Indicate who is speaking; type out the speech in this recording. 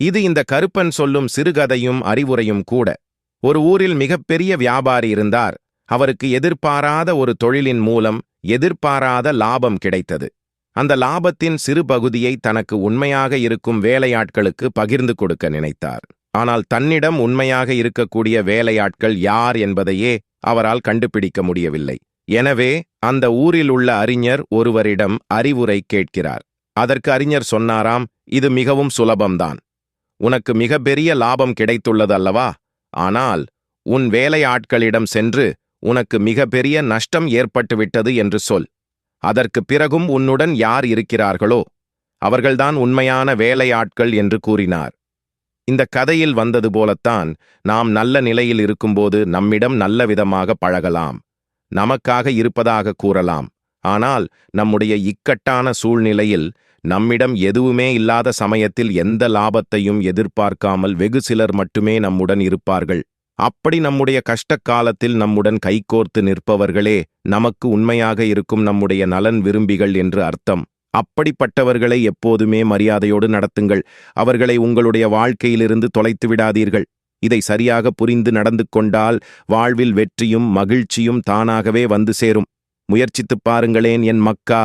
Speaker 1: இது இந்த கருப்பன் சொல்லும் சிறுகதையும் அறிவுரையும் கூட. ஒரு ஊரில் மிகப்பெரிய வியாபாரி இருந்தார். அவருக்கு எதிர்பாராத ஒரு தொழிலின் மூலம் எதிர்பாராத லாபம் கிடைத்தது. அந்த லாபத்தின் சிறு பகுதியை தனக்கு உண்மையாக இருக்கும் வேலையாட்களுக்கு பகிர்ந்து கொடுக்க நினைத்தார். ஆனால் தன்னிடம் உண்மையாக இருக்கக்கூடிய வேலையாட்கள் யார் என்பதையே அவரால் கண்டுபிடிக்க முடியவில்லை. எனவே அந்த ஊரில் உள்ள அறிஞர் ஒருவரிடம் அறிவுரை கேட்கிறார். அதற்கு அறிஞர் சொன்னாராம் இது மிகவும் சுலபம்தான். உனக்கு மிக பெரிய லாபம் கிடைத்துள்ளது அல்லவா ஆனால் உன் வேலையாட்களிடம் சென்று உனக்கு மிக பெரிய நஷ்டம் ஏற்பட்டுவிட்டது என்று சொல். அதற்கு பிறகும் உன்னுடன் யார் இருக்கிறார்களோ அவர்கள்தான் உண்மையான வேலையாட்கள் என்று கூறினார். இந்த கதையில் வந்தது போலத்தான் நாம் நல்ல நிலையில் இருக்கும்போது நம்மிடம் நல்ல விதமாக பழகலாம். நமக்காக இருப்பதாக கூறலாம். ஆனால் நம்முடைய இக்கட்டான சூழ்நிலையில் நம்மிடம் எதுவுமே இல்லாத சமயத்தில் எந்த லாபத்தையும் எதிர்பார்க்காமல் வெகு சிலர் மட்டுமே நம்முடன் இருப்பார்கள். அப்படி நம்முடைய கஷ்டக் காலத்தில் நம்முடன் கைகோர்த்து நிற்பவர்களே நமக்கு உண்மையாக இருக்கும் நம்முடைய நலன் விரும்பிகள் என்று அர்த்தம். அப்படிப்பட்டவர்களை எப்போதுமே மரியாதையோடு நடத்துங்கள். அவர்களை உங்களுடைய வாழ்க்கையிலிருந்து தொலைத்து விடாதீர்கள். இதை சரியாக புரிந்து நடந்து கொண்டால் வாழ்வில் வெற்றியும் மகிழ்ச்சியும் தானாகவே வந்து சேரும். முயற்சித்துப் பாருங்களேன் என் மக்கா